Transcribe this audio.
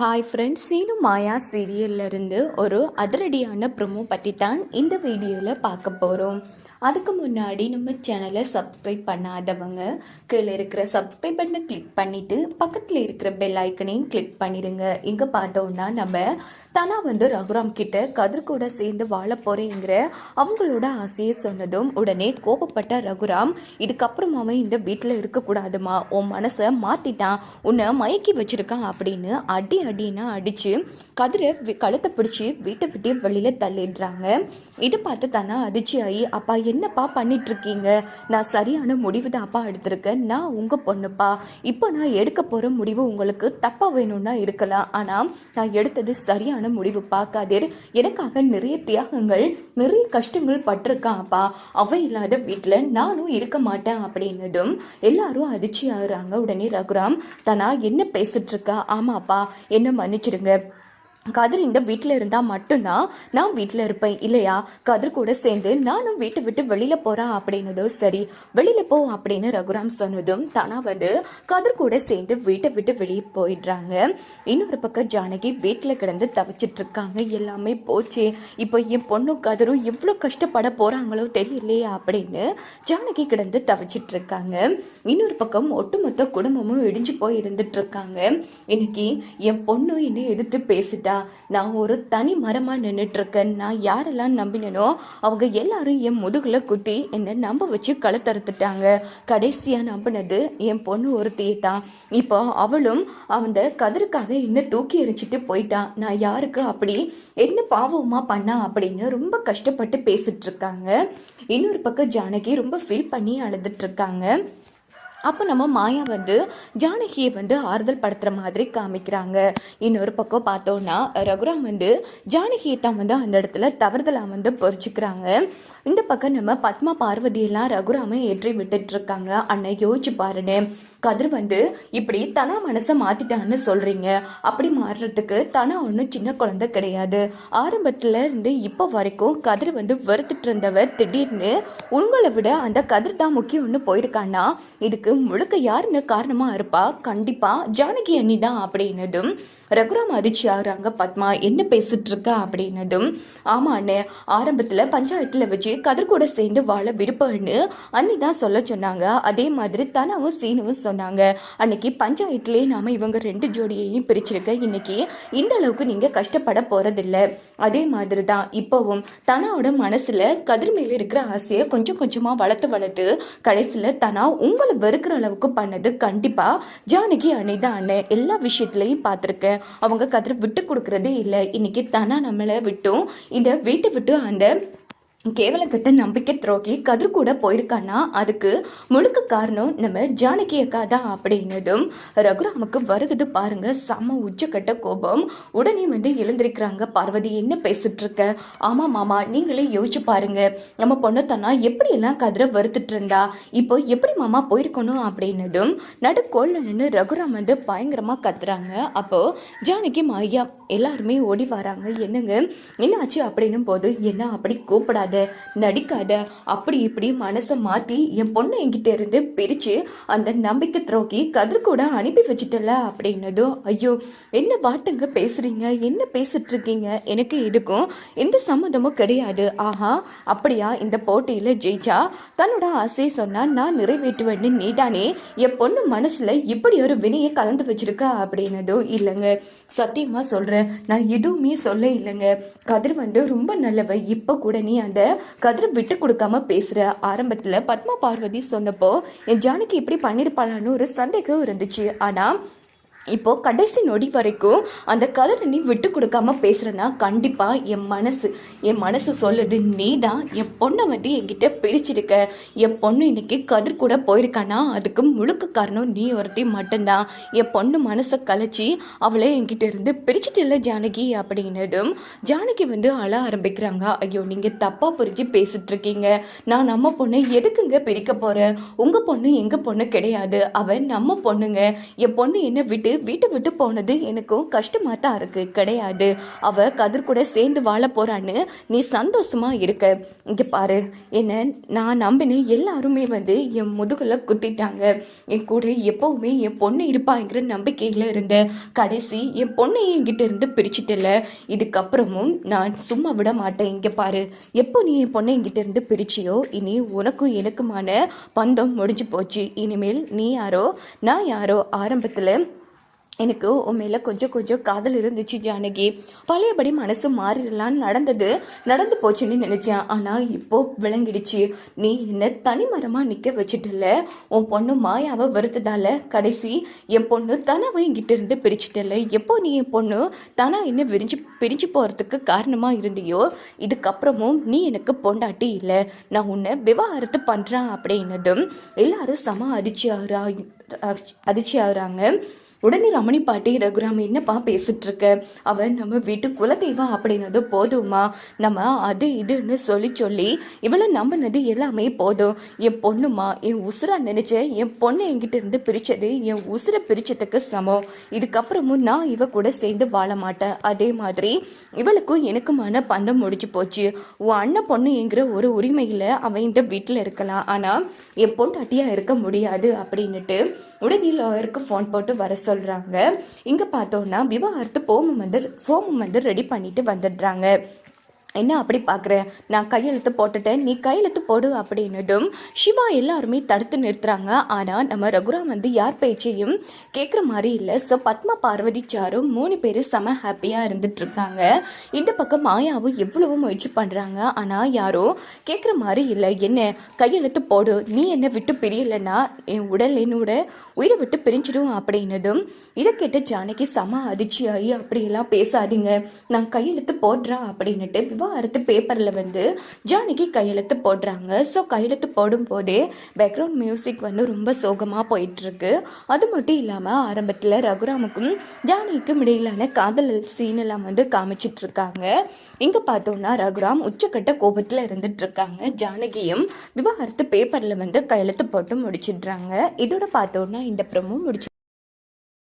Hi friends Seenu மாயா சீரியல்ல இருந்து ஒரு அதிரடியான ப்ரொமோ பற்றி தான் இந்த வீடியோவில் பார்க்க போகிறோம் அதுக்கு முன்னாடி நம்ம சேனலை சப்ஸ்கிரைப் பண்ணாதவங்க கீழே இருக்கிற சப்ஸ்கிரைப் பட்டனை கிளிக் பண்ணிவிட்டு பக்கத்தில் இருக்கிற பெல் ஐக்கனையும் கிளிக் பண்ணிடுங்க இங்கே பார்த்தோன்னா நம்ம தனா வந்து ரகுராம் கிட்ட கதிர் கூட சேர்ந்து வாழ போகிறேங்கிற அவங்களோட ஆசையை சொன்னதும் உடனே கோபப்பட்ட ரகுராம் இதுக்கப்புறம் அவன் இந்த வீட்டில் இருக்கக்கூடாதுமா உன் மனசை மாற்றிட்டான் உன்னை மயக்கி வச்சுருக்கான். அப்படின்னு அடி அடின்னா அடித்து கதிரை கழுத்தை பிடிச்சி வீட்டை விட்டு வெளியில் தள்ளிடுறாங்க. இதை பார்த்து தானே அதிர்ச்சி ஆகி அப்பா என்னப்பா பண்ணிகிட்ருக்கீங்க நான் சரியான முடிவு தான்ப்பா எடுத்திருக்கேன். நான் உங்கள் பொண்ணுப்பா. இப்போ நான் எடுக்க போகிற முடிவு உங்களுக்கு தப்பாக வேணும்னா இருக்கலாம். ஆனால் நான் எடுத்தது சரியான முடிவுப்பா கதிர் எனக்காக நிறைய தியாகங்கள் நிறைய கஷ்டங்கள் பட்டிருக்கான்ப்பா. அவன் இல்லாத வீட்டில் நானும் இருக்க மாட்டேன் அப்படின்னதும் எல்லாரும் அதிர்ச்சி ஆகுறாங்க. உடனே ரகுராம் தனா என்ன பேசிகிட்ருக்கா ஆமாப்பா. என்ன மன்னிச்சிடுங்க. கதிர் இந்த வீட்டில் இருந்தால் மட்டும்தான் நான் வீட்டில் இருப்பேன் இல்லையா? கதிர் கூட சேர்ந்து நானும் வீட்டை விட்டு வெளியில் போகிறேன் அப்படின்னதும் சரி. வெளியில் போ அப்படின்னு ரகுராம் சொன்னதும் தானா வந்து கதிர் கூட சேர்ந்து வீட்டை விட்டு வெளியே போயிடுறாங்க. இன்னொரு பக்கம் ஜானகி வீட்டில் கிடந்து தவிச்சிட்டு இருக்காங்க. எல்லாமே போச்சு. இப்போ என் பொண்ணும் கதிரும் எவ்வளோ கஷ்டப்பட போகிறாங்களோ தெரியலையே அப்படின்னு ஜானகி கிடந்து தவிச்சிட்டு இருக்காங்க. இன்னொரு பக்கம் ஒட்டுமொத்த குடும்பமும் இடிஞ்சு போய் இருந்துட்டு இருக்காங்க. இன்னைக்கு என் பொண்ணு என்னை எதிர்த்து பேசிட்டா நான் ஒரு தனி மரமாக நின்றுட்டு இருக்கேன் நான் யாரெல்லாம் நம்பினேனோ அவங்க எல்லாரும் என் முதுகில் குத்தி என்னை நம்ப வச்சு களத்தறுத்துட்டாங்க. கடைசியாக நம்பினது என் பொண்ணு ஒருத்தியை தான். இப்போ அவளும் அந்த கதிருக்காக என்னை தூக்கி எரிச்சிட்டு போயிட்டான் நான் யாருக்கு அப்படி என்ன பாவமாக பண்ணா அப்படின்னு ரொம்ப கஷ்டப்பட்டு பேசிகிட்ருக்காங்க இன்னொரு பக்கம் ஜானகி ரொம்ப ஃபீல் பண்ணி அழுதுட்ருக்காங்க அப்போ நம்ம மாயா வந்து ஜானகியை வந்து ஆறுதல் படுத்துகிற மாதிரி காமிக்கிறாங்க. இன்னொரு பக்கம் பார்த்தோன்னா ரகுராம் வந்து ஜானகியை தான் வந்து அந்த இடத்துல தவறுதலாக வந்து பொறிச்சுக்கிறாங்க இந்த பக்கம் நம்ம பத்மா பார்வதியெல்லாம் ரகுராமை ஏற்றி விட்டுட்டு இருக்காங்க. அண்ணன் யோசிச்சு பாருன்னு. கதிர் வந்து இப்படி தனா மனசை மாத்திட்டான்னு சொல்றீங்க. அப்படி மாறுறதுக்கு தனா ஒன்றும் சின்ன குழந்தை கிடையாது. ஆரம்பத்துல இருந்து இப்போ வரைக்கும் கதிர் வந்து வெறுத்துட்டு இருந்தவர் திடீர்னு உங்களை விட அந்த கதிர் தான் முக்கியம்னு போயிருக்கான்னா இதுக்கு முழுக்க யாருன்னு காரணமா இருப்பா? கண்டிப்பா ஜானகி அண்ணி தான் அப்படின்னதும் ரகுராம் அதிர்ச்சி ஆகுறாங்க பத்மா என்ன பேசிட்டு இருக்கா அப்படின்னதும் ஆமாண்ணே ஆரம்பத்தில் ஆரம்பத்துல பஞ்சாயத்துல வச்சு கதிர் கூட சேர்ந்து வாழ விருப்பம்னு அண்ணி தான் சொல்ல சொன்னாங்க. அதே மாதிரி தனாவும் சீனுவும் சொன்னாங்க. அன்னைக்கு பஞ்சாயத்துலேயே நாம இவங்க ரெண்டு ஜோடியையும் பிரிச்சிருக்க. இன்னைக்கு இந்த அளவுக்கு நீங்க கஷ்டப்பட போறதில்ல. அதே மாதிரி தான் இப்போவும் தனாவோட மனசுல கதிர் மேலே இருக்கிற ஆசையை கொஞ்சம் கொஞ்சமா வளர்த்து வளர்த்து கடைசியில தனா உங்களை வெறுக்கிற அளவுக்கு பண்ணது கண்டிப்பா ஜானகி அன்னை தான் எல்லா விஷயத்துலையும் பார்த்துருக்கேன். அவங்க கதிர் விட்டு கொடுக்கறதே இல்லை. இன்னைக்கு தனா நம்மளை விட்டும் இந்த வீட்டை விட்டு அந்த கேவலக்கட்ட நம்பிக்கை துரோகி கதிர் கூட போயிருக்கான்னா அதுக்கு முழுக்க காரணம் நம்ம ஜானகி அக்கா தான் அப்படின்னதும் ரகுராமுக்கு வருகுது பாருங்க செம்ம உச்சக்கட்ட கோபம். உடனே வந்து எழுந்திருக்கிறாங்க பார்வதி என்ன பேசிட்டு இருக்க ஆமா மாமா நீங்களே யோசிச்சு பாருங்க. நம்ம பொண்ணு தானா எப்படி எல்லாம் கதிரை வருத்துட்டு இருந்தா இப்போ எப்படி மாமா போயிருக்கணும்? அப்படின்னதும் நடுக்கோல்ல நின்று ரகுராம் வந்து பயங்கரமா கத்துறாங்க. அப்போ ஜானகி மாயா எல்லாருமே ஓடி வராங்க. என்னங்க? என்னாச்சு? அப்படின்னும் போது என்ன அப்படி கூப்பிடாது நடிக்காத அப்படி இப்படி மனசை மாற்றி என் பொண்ணை என்கிட்ட இருந்து பிரித்து அந்த நம்பிக்கை துரோகி கதிர் கூட அனுப்பி வச்சிட்டல அப்படின்னதும் ஐயோ என்ன வார்த்தைங்க பேசுகிறீங்க என்ன பேசிட்டு இருக்கீங்க எனக்கு இதுக்கும் எந்த சம்மந்தமும் கிடையாது. ஆஹா அப்படியா? இந்த போட்டியில் ஜெயிச்சா தன்னோட ஆசையை சொன்னால் நான் நிறைவேற்றுவேன்னு நீதானே என் பொண்ணு மனசில் இப்படி ஒரு வினையை கலந்து வச்சிருக்கா? அப்படின்னதும் இல்லைங்க சத்தியமாக சொல்கிறேன் நான் எதுவுமே சொல்ல இல்லைங்க. கதிர் வந்து ரொம்ப நல்லவ. இப்போ கூட நீ அந்த கதிர் விட்டு கொடுக்காம பேசுகிற ஆரம்பத்தில் பத்மா பார்வதி சொன்னப்போ என் ஜானகி இப்படி பண்ணியிருப்பாளான்னு ஒரு சந்தேகம் இருந்துச்சு. ஆனா இப்போது கடைசி நொடி வரைக்கும் அந்த கதரை நீ விட்டு கொடுக்காம பேசுகிறேன்னா கண்டிப்பாக என் மனசு என் மனசு சொல்லுது நீ தான் என் பொண்ணை வந்து என்கிட்ட பிரிச்சிருக்க. என் பொண்ணு இன்றைக்கி கதிர் கூட போயிருக்கானா? அதுக்கு முழுக்க காரணம் நீ ஒருத்தி மட்டும்தான். என் பொண்ணு மனசை கலைச்சி அவளை என்கிட்ட இருந்து பிரிச்சுட்டு ஜானகி அப்படின்னதும் ஜானகி வந்து அழ ஆரம்பிக்கிறாங்க. ஐயோ நீங்கள் தப்பாக புரிஞ்சு பேசிட்டு இருக்கீங்க நான் நம்ம பொண்ணை எதுக்குங்க பிரிக்க போகிறேன் உங்கள் பொண்ணு எங்கள் பொண்ணு கிடையாது. அவன் நம்ம பொண்ணுங்க. என் பொண்ணு என்ன விட்டு விட்டு வீட்டை விட்டு போனது எனக்கும் கஷ்டமாக தான் இருக்கு. கிடையாது. அவ கதிர் கூட சேர்ந்து வாழ போறான்னு நீ சந்தோஷமா இருக்க. இங்க பாரு. என்ன நான் நம்பினேன் எல்லாருமே வந்து என் முதுகுல குத்திட்டாங்க. என் கூட எப்பவுமே என் பொண்ணு இருப்பாங்கிற நம்பிக்கையில இருந்தேன் கடைசி என் பொண்ணை என்கிட்ட இருந்து பிரிச்சுட்டல இதுக்கப்புறமும் நான் சும்மா விட மாட்டேன். இங்க பாரு. எப்போ நீ என் பொண்ணை என்கிட்ட இருந்து பிரிச்சியோ இனி உனக்கும் எனக்குமான பந்தம் முடிஞ்சு போச்சு. இனிமேல் நீ யாரோ நான் யாரோ ஆரம்பத்தில் எனக்கு உன் மேலே கொஞ்சம் கொஞ்சம் காதல் இருந்துச்சு ஜானகி. பழையபடி மனசு மாறிடலாம் நடந்தது நடந்து போச்சுன்னு நினச்சேன். ஆனால் இப்போ விளங்கிடுச்சு. நீ என்ன தனிமரமாக நிற்க வச்சுட்டல உன் பொண்ணு மாயாவை வருத்ததால கடைசி என் பொண்ணு தனவை என்கிட்ட இருந்து பிரிச்சுட்டல எப்போ நீ என் பொண்ணு தனா என்ன விரிஞ்சு பிரிஞ்சு போகிறதுக்கு காரணமாக இருந்தியோ இதுக்கப்புறமும் நீ எனக்கு பொண்டாட்டி இல்லை. நான் உன்னை விவாகரத்து பண்ணுறேன் அப்படின்னதும் எல்லாரும் சம அதிர்ச்சியாரா அதிர்ச்சி ஆகுறாங்க உடனே ரமணி பாட்டி ரகுராம் என்னப்பா பேசிட்டு இருக்க அவன் நம்ம வீட்டு குலதெய்வம் அப்படின்னது போதுமா நம்ம அது இதுன்னு சொல்லி சொல்லி இவளை நம்பினது எல்லாமே போதும். என் பொண்ணுமா என் உசுரா நினைச்ச என் பொண்ணு என்கிட்ட இருந்து பிரிச்சது என் உசுரை பிரிச்சதுக்கு சமம். இதுக்கப்புறமும் நான் இவ கூட சேர்ந்து வாழ மாட்டேன். அதே மாதிரி இவளுக்கும் எனக்குமான பந்தம் முடிஞ்சு போச்சு. உன் அண்ணன் பொண்ணு என்கிற ஒரு உரிமையில் அவன் இந்த வீட்டில் இருக்கலாம். ஆனால் என் பொண்டாட்டியா இருக்க முடியாது அப்படின்னுட்டு உடனே லாயருக்கு ஃபோன் போட்டு வர சொல்கிறாங்க இங்கே பார்த்தோன்னா விவாகரத்து ஃபோமம் வந்து ஃபோமம் வந்து ரெடி பண்ணிட்டு வந்துடுறாங்க. என்ன அப்படி பார்க்குற? நான் கையெழுத்து போட்டுட்டேன் நீ கையெழுத்து போடு அப்படின்னதும் சிவா எல்லாருமே தடுத்து நிறுத்துறாங்க. ஆனால் நம்ம ரகுராம் வந்து யார் பேச்சையும் கேட்குற மாதிரி இல்லை. ஸோ பத்மா பார்வதி சாரும் மூணு பேர் செம ஹாப்பியாக இருந்துட்டு இருக்காங்க இந்த பக்கம் மாயாவும் எவ்வளவோ முயற்சி பண்ணுறாங்க ஆனால் யாரும் கேட்குற மாதிரி இல்லை. என்ன கையெழுத்து போடு. நீ என்னை விட்டு பிரியலைன்னா என் உடல் என்னோட உயிரை விட்டு பிரிஞ்சிடும் அப்படின்னதும் இதை கேட்டு ஜானகி செம அதிர்ச்சியாகி அப்படியெல்லாம் பேசாதீங்க. நான் கையெழுத்து போடுறா அப்படின்னுட்டு விவாகரத்து பேப்பரில் வந்து ஜானகி கையெழுத்து போடுறாங்க. ஸோ கையெழுத்து போடும்போதே பேக்ரவுண்ட் மியூசிக் வந்து ரொம்ப சோகமாக போயிட்டுருக்கு. அது மட்டும் இல்லாமல் ஆரம்பத்தில் ரகுராமுக்கும் ஜானகிக்கும் இடையிலான காதல் சீன் எல்லாம் வந்து காமிச்சிட்ருக்காங்க இங்கே பார்த்தோன்னா ரகுராம் உச்சக்கட்ட கோபத்தில் இருந்துட்டுருக்காங்க. ஜானகியும் விவாகரத்து பேப்பரில் வந்து கையெழுத்து போட்டு முடிச்சிடுறாங்க. இதோட பார்த்தோன்னா இந்த ப்ரமோ முடிச்சு